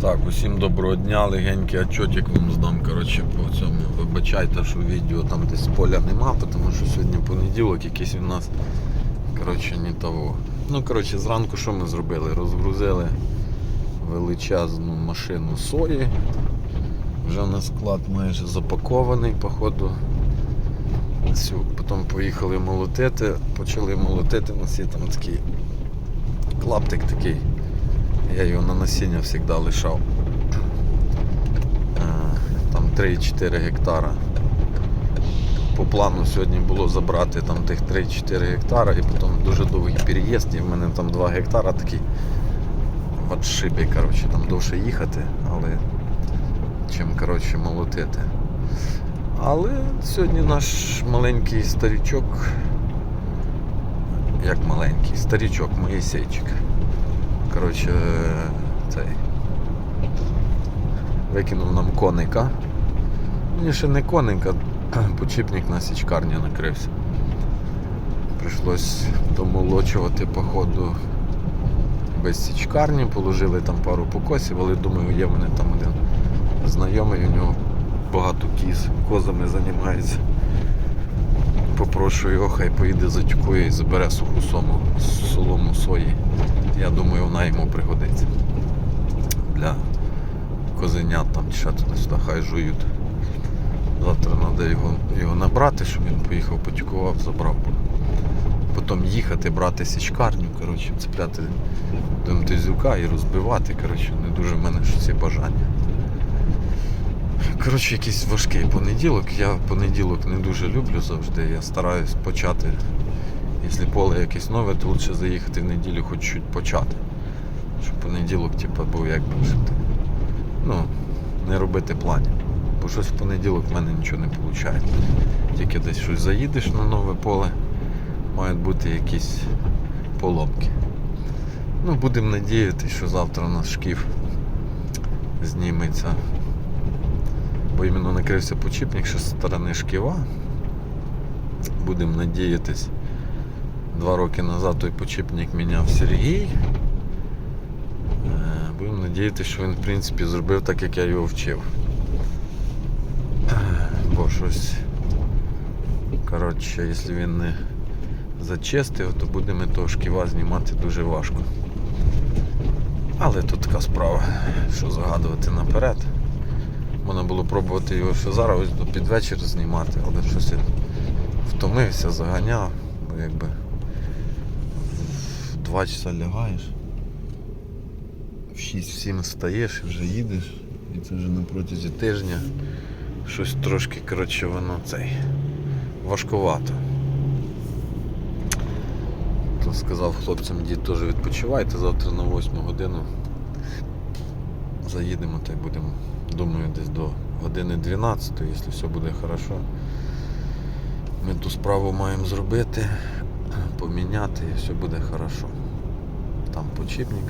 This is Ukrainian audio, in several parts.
Так, усім доброго дня, легенький отчотик вам здам. Коротше, по цьому вибачайте, що відео там десь поля нема, тому що сьогодні понеділок якийсь у нас коротше, не того. Ну, коротше, зранку що ми зробили? Розгрузили величезну машину сої. Вже на склад майже запакований, походу. Потім поїхали молотити, почали молотити, у нас є там такий клаптик такий. Я його на насіння завжди лишав. Е, Там 3-4 гектара. По плану сьогодні було забрати там тих 3-4 гектара і потім дуже довгий переїзд. І в мене там 2 гектара такі в отшибі, коротше, там довше їхати, але чим коротше молотити. Але сьогодні наш маленький старічок, як маленький, старічок, Моїсейчик. Коротше, цей. Викинув нам коника. Мені ще не коника, почіпник на січкарні накрився. Прийшлось домолочувати, походу, без січкарні, положили там пару покосів, але думаю, є в мене там один знайомий, у нього багато кіз, козами займається. Попрошу його, хай поїде затюкує і забере суху сому, солому сої. Я думаю, вона йому пригодиться. Для козенят там чи ще туди-сюди, хай жують. Завтра треба його, його набрати, щоб він поїхав, потюкував, забрав. Потім їхати, брати січкарню, коротше, цепляти до МТЗюка і розбивати. Коротше, не дуже в мене ж ці бажання. Коротше, якийсь важкий понеділок. Я понеділок не дуже люблю завжди. Я стараюсь почати. Якщо поле якесь нове, то краще заїхати в неділю хоч чуть почати. Щоб понеділок, типу, був якби щоб ти, ну, не робити планів. Бо щось в понеділок в мене нічого не виходить. Тільки десь щось заїдеш на нове поле, мають бути якісь поломки. Ну, будемо надіятися, що завтра у нас шкіф зніметься бо іменно накрився почіпник ще з сторони шківа. Будемо надіятись. Два роки назад той почіпник міняв Сергій. Е, Будемо надіятися, що він в принципі зробив так, як я його вчив. Е, Бо щось. Коротше, якщо він не зачистив, то будемо того шківа знімати дуже важко. Але тут така справа, що загадувати наперед. Можна було пробувати його ще зараз ось під вечір знімати, але щось я втомився, заганяв, бо якби в 2 часа лягаєш, в 6-7 встаєш і вже їдеш, і це вже на протязі тижня щось трошки, коротше, воно цей важкувато. То сказав хлопцям, дід теж відпочивайте, завтра на 8 годину заїдемо та й будемо думаю, десь до години 12, якщо все буде хорошо. Ми ту справу маємо зробити, поміняти і все буде хорошо. Там почіпник.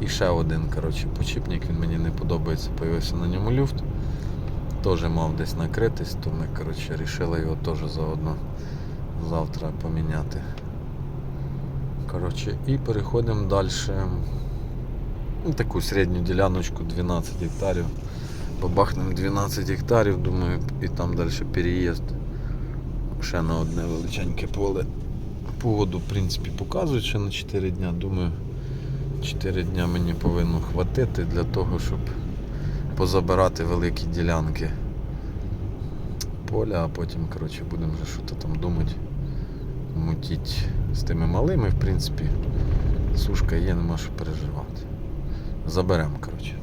І ще один коротше, почіпник, він мені не подобається, появився на ньому люфт. Теж мав десь накритись, то ми коротше, вирішили його теж заодно завтра поміняти. Коротше, і переходимо далі. Ну, таку середню діляночку 12 гектарів. Побахнемо 12 гектарів, думаю, і там далі переїзд. Ще на одне величеньке поле. Погоду, в принципі, показують ще на 4 дня. Думаю, 4 дня мені повинно хватити для того, щоб позабирати великі ділянки поля, а потім коротше, будемо вже щось там думати, мутіть з тими малими, в принципі, сушка є, нема що переживати. Заберемо, коротше.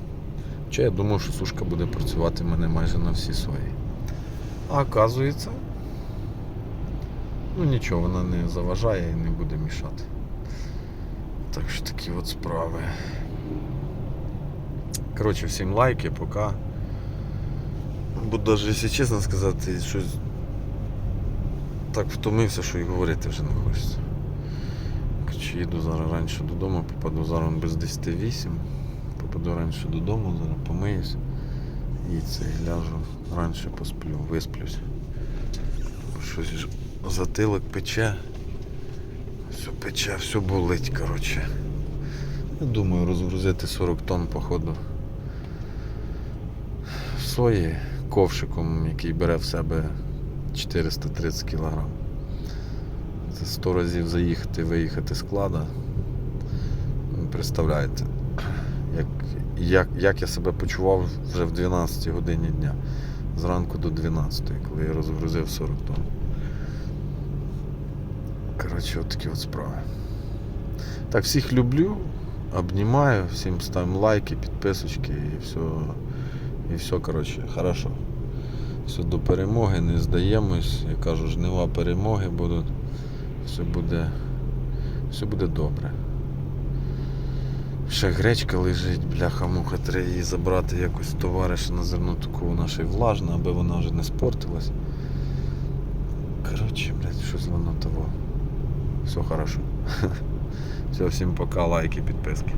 Хоча я думав, що сушка буде працювати в мене майже на всі свої. А оказується, ну нічого, вона не заважає і не буде мішати. Так що такі от справи. Коротше, всім лайки, пока. Бо навіть, якщо чесно сказати, щось так втомився, що і говорити вже не хочеться. Коротше, їду зараз раніше додому, попаду зараз без 10.08 попаду раніше додому, зараз помиюсь і це ляжу раніше посплю, висплюсь. Щось затилок пече, все пече, все болить, коротше. Я думаю, розгрузити 40 тонн, походу, сої ковшиком, який бере в себе 430 кг. Це 100 разів заїхати, виїхати склада. Ну, Представляєте, як, як, як я себе почував вже в 12 годині дня. Зранку до 12, коли я розгрузив 40 тонн. Коротше, от такі от справи. Так, всіх люблю, обнімаю, всім ставимо лайки, підписочки і все. І все, коротше, хорошо. Все до перемоги, не здаємось. Я кажу, жнива перемоги будуть. Все буде. Все буде добре. Ще гречка лежить, бляха-муха, треба її забрати якось товариша на зерно таку нашої влажне, аби вона вже не спортилась. Коротше, блядь, щось воно того. Все хорошо. Все, всім пока, лайки, підписки.